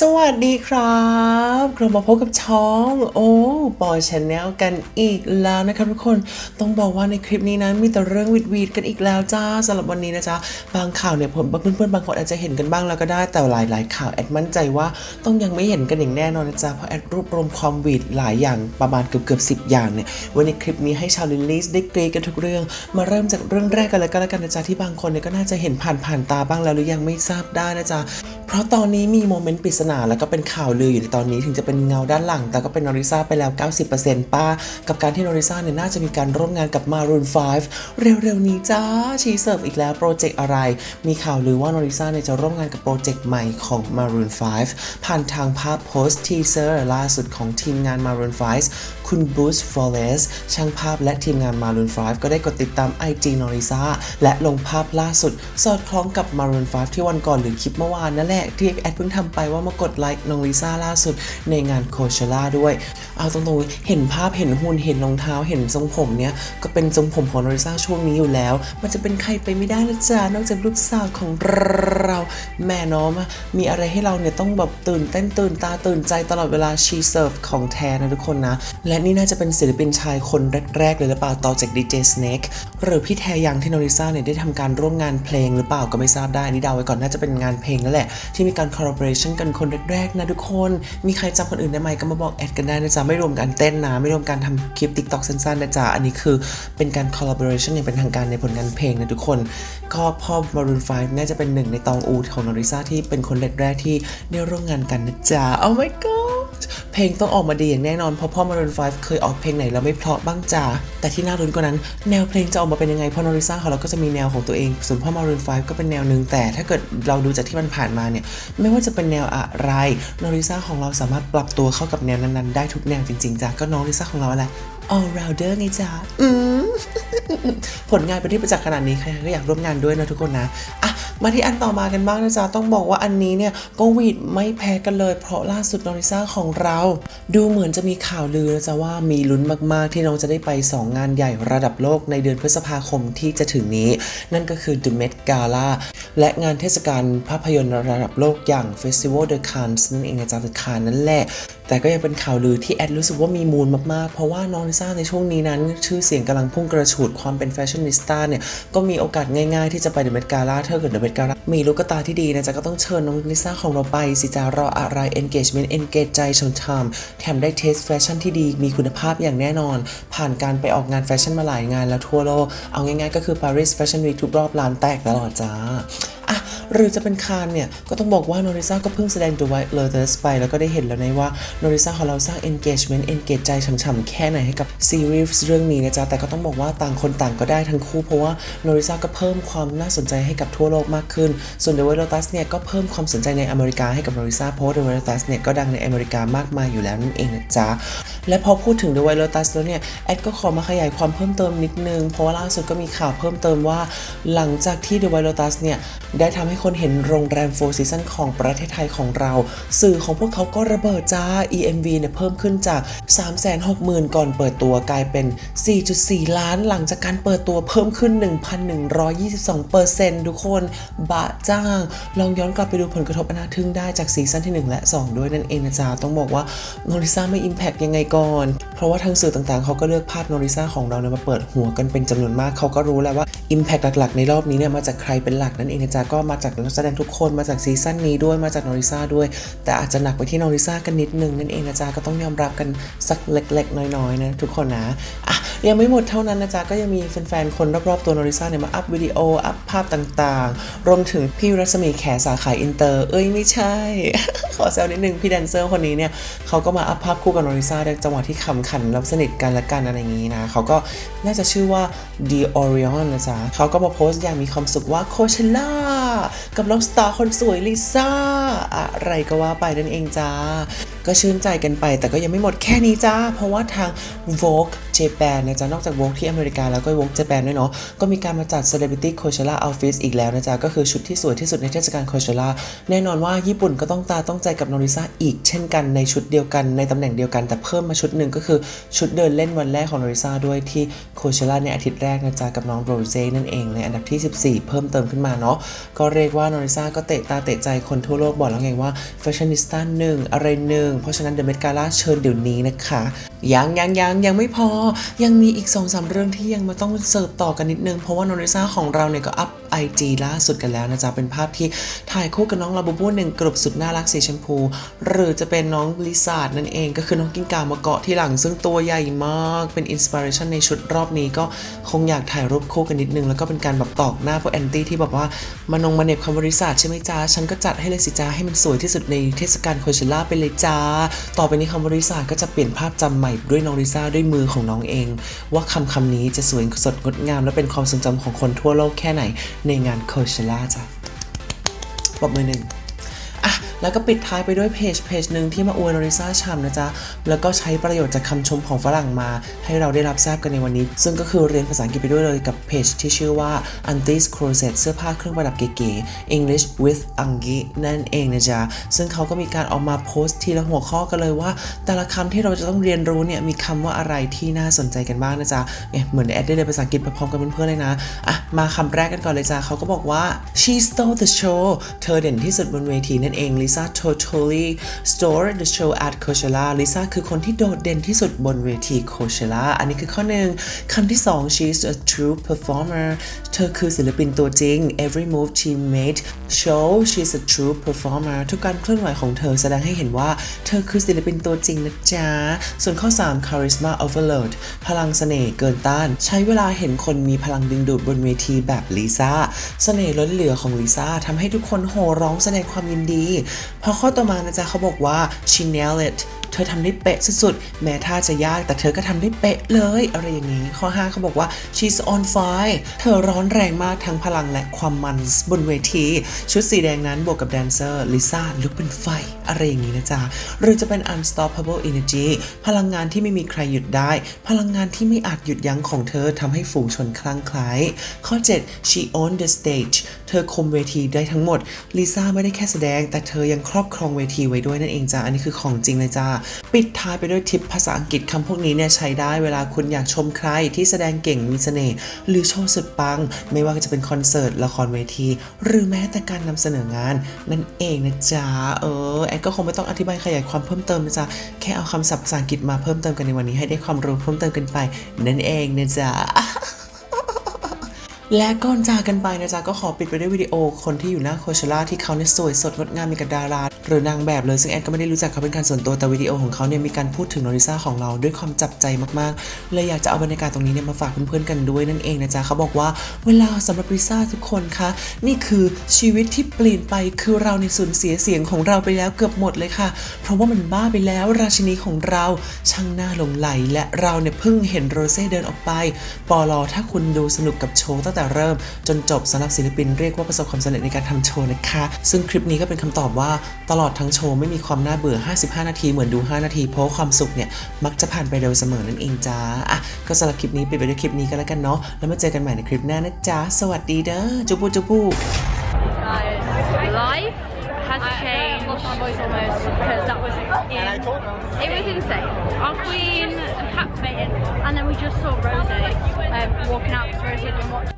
สวัสดีครับกลับมาพบกับช่อง โอ้ปอยชแนลกันอีกแล้วนะครับทุกคนต้องบอกว่าในคลิปนี้นั้นมีแต่เรื่องวิดวีดกันอีกแล้วจ้าสำหรับวันนี้นะจ๊ะบางข่าวเนี่ยผมเพื่อนๆบางคนอาจจะเห็นกันบ้างแล้วก็ได้แต่หลายๆ ข่าวแอดมั่นใจว่าต้องยังไม่เห็นกันอย่างแน่นอนนะจ๊ะเพราะแอดรวบรวมความวีดหลายอย่างประมาณเกือบเกือบสิบอย่างเนี่ยไว้ในคลิปนี้ให้ชาวลิลลี่ได้กรีกันทุกเรื่อง มาเริ่มจากเรื่องแรกกันเลยก็แล้วกันนะจ๊ะที่บางคนเนี่ยก็น่าจะเห็นผ่านผ่านๆตาบ้างแล้วหรือยังไม่ทราบได้นะจ๊ะเพราะตอนนี้มีโมเมนต์ปริศนาแล้วก็เป็นข่าวลืออยู่ในตอนนี้ถึงจะเป็นเงาด้านหลัง แต่ก็เป็นนอริซาไปแล้ว 90%ป้า กับการที่นอริซาเนี่ยน่าจะมีการร่วมงานกับ Maroon 5 เร็วๆนี้จ้าชีเสิร์ฟอีกแล้วโปรเจกต์อะไร มีข่าวลือว่านอริซาเนี่ยจะร่วมงานกับโปรเจกต์ใหม่ของ Maroon 5 ผ่านทางภาพโพสต์ทีเซอร์ล่าสุดของทีมงาน Maroon 5 คุณบูสฟอเรสช่างภาพและทีมงาน Maroon 5 ก็ได้กดติดตาม IG นอริซาและลงภาพล่าสุด สอดคล้องกับ Maroon 5 ที่วันก่อนหรือคลิปเมื่อวานนั่นแหละที่แอดเพิ่งทำไปว่ามากดไลค์น้องลิซ่าล่าสุดในงานโคเชล่าด้วย เอาตรงๆเห็นภาพเห็นหุ่นเห็นรองเท้าเห็นทรงผมเนี้ยก็เป็นทรงผมของน้องลิซ่าช่วงนี้อยู่แล้ว มันจะเป็นใครไปไม่ได้นะจ๊ะนอกจากลูกสาวของเราแม่น้องอะมีอะไรให้เราเนี่ยต้องแบบตื่นเต้นตื่นตาตื่นใจตลอดเวลาชีเซิร์ฟของแท้นะทุกคนนะ และนี่น่าจะเป็นศิลปินชายคนแรกๆเลยหรือเปล่าต่อจากดีเจสเน็กหรือพี่แทยังที่โนริซ่าเนี่ยได้ทำการร่วมงานเพลงหรือเปล่าก็ไม่ทราบได้นนี่เดาไว้ก่อนน่าจะเป็นงานเพลงนั่นแหละที่มีการ collaboration กันคนแรกๆนะทุกคน มีใครจำคนอื่นได้ไหมก็มาบอกแอดกันได้นะจ๊ะไม่รวมการเต้นนะ ไม่รวมการทำคลิป TikTok สั้นๆนะจ๊ะ อันนี้คือเป็นการ collaboration อย่างเป็นทางการในผลงานเพลงนะทุกคน ก็พ่อ Maroon 5 น่าจะเป็นหนึ่งในตองอูของนอริซ่าที่เป็นคนแรกๆที่ได้ร่วมงานกันนะจ๊ะ Oh my god เพลงต้องออกมาดีอย่างแน่นอน เพราะพ่อมารุนไฟเคยออกเพลงไหนแล้วไม่เพลาะบ้างจ้าแต่ที่น่ารุ้นกว่านั้น แนวเพลงจะออกมาเป็นยังไงเพราะนอริซ่าของเราก็จะมีแนวของตัวเอง ส่วนพ่อมารุนไฟก็เป็นแนวหนึ่งแต่ถ้าเกิดเราดูจากที่มันผ่านมาเนี่ยไม่ว่าจะเป็นแนวอะไรนอริซ่าของเราสามารถปรับตัวเข้ากับแนวนั้นๆได้ทุกแนวจริงๆจ้าก็น้องลิซ่าของเราแหละ all rounder ไงจ้าอืมผลงานเป็นที่ประจักษ์ขนาดนี้ใครๆก็อยากร่วมงานด้วยนะทุกคนนะอะมาที่อันต่อมากันบ้างนะจ๊ะ ต้องบอกว่าอันนี้เนี่ยก็วีดไม่แพ้กันเลย เพราะล่าสุดนอริซ่าของเรา ดูเหมือนจะมีข่าวลือนะจ๊ะว่ามีลุ้นมากๆ ที่น้องจะได้ไป 2 งานใหญ่ระดับโลกในเดือนพฤษภาคมที่จะถึงนี้ นั่นก็คือ The Met Gala และงานเทศกาลภาพยนตร์ระดับโลกอย่าง Festival de Cannes นั่นเองนะจ๊ะ The Cannes นั่นแหละแต่ก็ยังเป็นข่าวลือที่แอดรู้สึกว่ามีมูลมากๆ เพราะว่าน้องลิซ่าในช่วงนี้นั้น ชื่อเสียงกำลังพุ่งกระฉูดความเป็นแฟชั่นนิสต้าเนี่ย ก็มีโอกาสง่ายๆ ที่จะไปเดอะเมดกาล่าถ้าเกิดเดอะเมดกาล่ามีลูกตาที่ดีนะจ๊ะก็ต้องเชิญน้องลิซ่าของเราไป สิจ้ารออะไร engagement engage ใจชมชามแถมได้เทสแฟชั่นที่ดีมีคุณภาพอย่างแน่นอน ผ่านการไปออกงานแฟชั่นมาหลายงานแล้วทั่วโลกเอาง่ายๆ ก็คือ Paris Fashion Week ทุกรอบร้านแตกตลอดจ้าอะ หรือจะเป็นคานเนี่ย ก็ต้องบอกว่าโนริซ่าก็เพิ่งแสดง The White Lotus ไป แล้วก็ได้เห็นแล้วนะว่าโนริซ่าของเราสร้าง engagement engage ใจฉ่ำๆแค่ไหนให้กับซีรีส์เรื่องนี้นะจ๊ะ แต่ก็ต้องบอกว่าต่างคนต่างก็ได้ทั้งคู่ เพราะว่าโนริซ่าก็เพิ่มความน่าสนใจให้กับทั่วโลกมากขึ้น ส่วน The White Lotus เนี่ยก็เพิ่มความสนใจในอเมริกาให้กับโนริซ่าเพราะว่า The White Lotus เนี่ยก็ดังในอเมริกามากมายอยู่แล้วนั่นเองนะจ๊ะ และพอพูดถึง The White Lotus แล้วเนี่ย แอดก็ขอมาขยายความเพิ่มเติมนิดนึง เพราะว่าล่าสุดก็มีข่าวเพิ่มเติมว่า หลังจากที่ The White Lotus เนี่ย ได้ทำให้คนเห็นโรงแรม Four Seasons ของประเทศไทยของเรา สื่อของพวกเขาก็ระเบิดจ้า EMV เนี่ยเพิ่มขึ้นจาก 360,000 ก่อนเปิดตัวกลายเป็น 4.4 ล้านหลังจากการเปิดตัวเพิ่มขึ้น 1,122%ทุกคนบะจ้าง ลองย้อนกลับไปดูผลกระทบอนาทึ่งได้จากซีซั่นที่ 1 และ 2 ด้วยนั่นเองนะจ๊ะต้องบอกว่าโนริซ่าไม่ Impact ยังไงก่อน เพราะว่าทางสื่อต่างๆ เขาก็เลือกภาพโนริซ่าของเราเนี่ยมาเปิดหัวกันเป็นจำนวนมาก เขาก็รู้แล้วว่า Impact หลักๆ ในรอบนี้เนี่ยมาจากใครเป็นหลักนั่นเองนะจ๊ะก็มาจากนักแสดงทุกคนมาจากซีซั่นนี้ด้วยมาจากโนริซ่าด้วย แต่อาจจะหนักไปที่โนริซ่ากันนิดนึงนั่นเองนะจ๊ะก็ต้องยอมรับกันสักเล็กๆ น้อยๆนะทุกคนนะอะ ยังไม่หมดเท่านั้นนะจ๊ะก็ยังมีแฟนๆ คนรอบๆ ตัวโนริซ่าเนี่ยมาอัพวิดีโอ อัพภาพต่างๆ รวมถึงพี่รัศมีแขสาขาอินเตอร์ เอ้ยไม่ใช่ ขอแซวนิดนึง พี่แดนเซอร์คนนี้เนี่ยเขาก็มาอัพภาพคู่กับโนริซ่าในจังหวะที่ขำขันแล้วสนิทกันและกันอะไรอย่างนี้นะเขาก็น่าจะชื่อว่า The Orion นะจ๊ะเขาก็มาโพสต์อย่างมีความสุขว่าโคเชล่ากับน้องสตาร์คนสวยลิซ่า อะไรก็ว่าไปนั่นเองจ้า ก็ชื่นใจกันไปแต่ก็ยังไม่หมดแค่นี้จ้า เพราะว่าทาง Vogue เจแปนนะจ๊ะ นอกจากวงที่อเมริกาแล้วก็วงเจแปนด้วยเนาะ ก็มีการมาจัด Celebrity Coachella Outfit อีกแล้วนะจ๊ะ ก็คือชุดที่สวยที่สุดในเทศกาล Coachella แน่นอนว่าญี่ปุ่นก็ต้องตาต้องใจกับโนริซาอีกเช่นกันในชุดเดียวกันในตำแหน่งเดียวกันแต่เพิ่มมาชุดหนึ่งก็คือชุดเดินเล่นวันแรกของโนริซาด้วยที่ Coachella ในอาทิตย์แรกนะจ๊ะกับน้องโรเจนั่นเองในอันดับที่ 14 เพิ่มเติมขึ้นมาเนาะก็เรียกว่าโนริซาก็เตะตาเตะใจคนทั่วโลกบอกแล้วไงว่าแฟชั่นนิสต้าหนึ่งอะไรหนึ่งเพราะฉะนั้นเดอะเม g กา a าเชิญเดี๋ยวนี้นะคะ ยังยังยังยังไม่พอยังมีอีก2อสาเรื่องที่ยังมาต้องเสิร์ฟต่อกันนิดนึง เพราะว่าโนริซาของเราเนี่ยก็อัพ IG ล่าสุดกันแล้วนะจ๊ะ เป็นภาพที่ถ่ายคู่กับน้องลาบูบูหนึ่งกลุ่มสุดน่ารักสีชมพู หรือจะเป็นน้องลิซาร์ดนั่นเองก็คือน้องกิ้งกามาเกาะที่หลัง ซึ่งตัวใหญ่มากเป็นอินสปิเรชันในชุดรอบนี้ก็คงอยากถ่ายรูปคู่กันนิดนึง แล้วก็เป็นการแบบตอกหน้าพวกแอนตี้ที่แบบว่ามานงมาเน็บคำวริศาสตร์ใช่ไหมจ๊ะฉันก็จัดให้เลยสิจ้าให้มันสวยที่สุดในเทศกาลโคเชล่าไปเลยจ้า ต่อไปนี้คำวริศาก็จะเปลี่ยนภาพจำใหม่ด้วยน้องริซ่าด้วยมือของน้องเอง ว่าคำคำนี้จะสวยสดงดงาม และเป็นความทรงจำของคนทั่วโลกแค่ไหนในงานโคเชล่าจ้ะปรบมือหนึ่ง แล้วก็ปิดท้ายไปด้วยเพจเพจหนึ่งที่มาอวยโนริซ่าชัมนะจ๊ะ แล้วก็ใช้ประโยชน์จากคำชมของฝรั่งมา ให้เราได้รับทราบกันในวันนี้ ซึ่งก็คือเรียนภาษาอังกฤษไปด้วยเลยกับเพจที่ชื่อว่า Auntie's Closet เสื้อผ้าเครื่องประดับเก๋ๆ English with Angie นั่นเองนะจ๊ะ ซึ่งเขาก็มีการออกมาโพสต์ทีละหัวข้อกันเลยว่า แต่ละคำที่เราจะต้องเรียนรู้เนี่ยมีคำว่าอะไรที่น่าสนใจกันบ้างนะจ๊ะเนี่ยเหมือนแอดได้เลยภาษาอังกฤษไปพร้อมกันเพื่อนๆเลยนะอะมาคำแรกกันก่อนเลยจ้ะเขาก็บอกว่า she stole the show เธอเด่นที่สุดบนเวทีนั่นเอง Lisa totally stole the show at Coachella Lisa คือคนที่โดดเด่นที่สุดบนเวที Coachella อันนี้คือข้อหนึ่งคำที่สอง she's a true performer เธอคือศิลปินตัวจริง every move she made show she's a true performer ทุกการเคลื่อนไหวของเธอแสดงให้เห็นว่า เธอคือศิลปินตัวจริงนะจ๊ะ ส่วนข้อ 3 charisma overload พลังเสน่ห์เกินต้าน ใช้เวลาเห็นคนมีพลังดึงดูดบนเวทีแบบลิซ่า เสน่ห์ล้นเหลือของลิซ่าทำให้ทุกคนโห่ร้องแสดงความยินดีพอข้อต่อมานะจ๊ะเขาบอกว่า she nailed it เธอทำได้เป๊ะสุดๆ แม้ท่าจะยากแต่เธอก็ทำได้เป๊ะเลย อะไรอย่างนี้ ข้อ 5 เขาบอกว่า she's on fire เธอร้อนแรงมากทั้งพลังและความมันบนเวที ชุดสีแดงนั้นบวกกับแดนเซอร์ลิซ่าลุกเป็นไฟ อะไรอย่างนี้นะจ๊ะ หรือจะเป็น unstoppable energy พลังงานที่ไม่มีใครหยุดได้ พลังงานที่ไม่อาจหยุดยั้งของเธอทำให้ฝูงชนคลั่งไคล้ข้อ 7 she own the stage เธอคุมเวทีได้ทั้งหมดลิซ่าไม่ได้แค่แสดง แต่เธอยังครอบครองเวทีไว้ด้วยนั่นเองจ้าอันนี้คือของจริงเลยจ้าปิดท้ายไปด้วยทิปภาษาอังกฤษคำพวกนี้เนี่ยใช้ได้เวลาคุณอยากชมใครที่แสดงเก่งมีเสน่ห์หรือโชว์สุดปัง ไม่ว่าจะเป็นคอนเสิร์ตละครเวที หรือแม้แต่การนำเสนองานนั่นเองนะจ๊ะเออแอนก็คงไม่ต้องอธิบายขยายความเพิ่มเติมนะจ๊ะแค่เอาคำศัพท์ภาษาอังกฤษมาเพิ่มเติมกันในวันนี้ให้ได้ความรู้เพิ่มเติมกันไปนั่นเองนะจ๊ะ และก่อนจากกันไปนะจ๊ะก็ขอปิดไปด้วยวิดีโอคนที่อยู่หน้าโคเชล่าที่เขาเนี่ยสวยสดงดงามมีกับดาราหรือนางแบบเลยซึ่งแอนก็ไม่ได้รู้จักเขาเป็นการส่วนตัวแต่วิดีโอของเขาเนี่ยมีการพูดถึงโนริซาของเราด้วยความจับใจมากๆเลยอยากจะเอาบรรยากาศตรงนี้เนี่ยมาฝากเพื่อนๆกันด้วยนั่นเองนะจ๊ะเขาบอกว่าเวลาสำหรับลิซ่าทุกคนคะนี่คือชีวิตที่เปลี่ยนไปคือเราในสูญเสียเสียงของเราไปแล้วเกือบหมดเลยค่ะ เพราะว่ามันบ้าไปแล้วราชินีของเราช่างน่าหลงไหลและเราเนี่ยเพิ่งเห็นโรเซ่เดินออกไปปอลอถ้าคุณดูสนุกกับโชว์ตั้งแต่เริ่มจนจบสำหรับศิลปินเรียกว่าประสบความสำเร็จในการทำโชว์นะคะ ซึ่งคลิปนี้ก็เป็นคำตอบว่าตลอดทั้งโชว์ไม่มีความน่าเบื่อ 55 นาทีเหมือนดู 5 นาที เพราะความสุขเนี่ย มักจะผ่านไปเร็วเสมอนั่นเองจ้าอะก็สำหรับคลิปนี้ปิดไปด้วยคลิปนี้ก็แล้วกันเนาะแล้วมาเจอกันใหม่ในคลิปหน้านะจ๊ะสวัสดีเด้อจุบุจุบุ life has changed because that was it was insane. Our queen captivated, and then we just saw Rosie um, walking out because Rosie had been watching.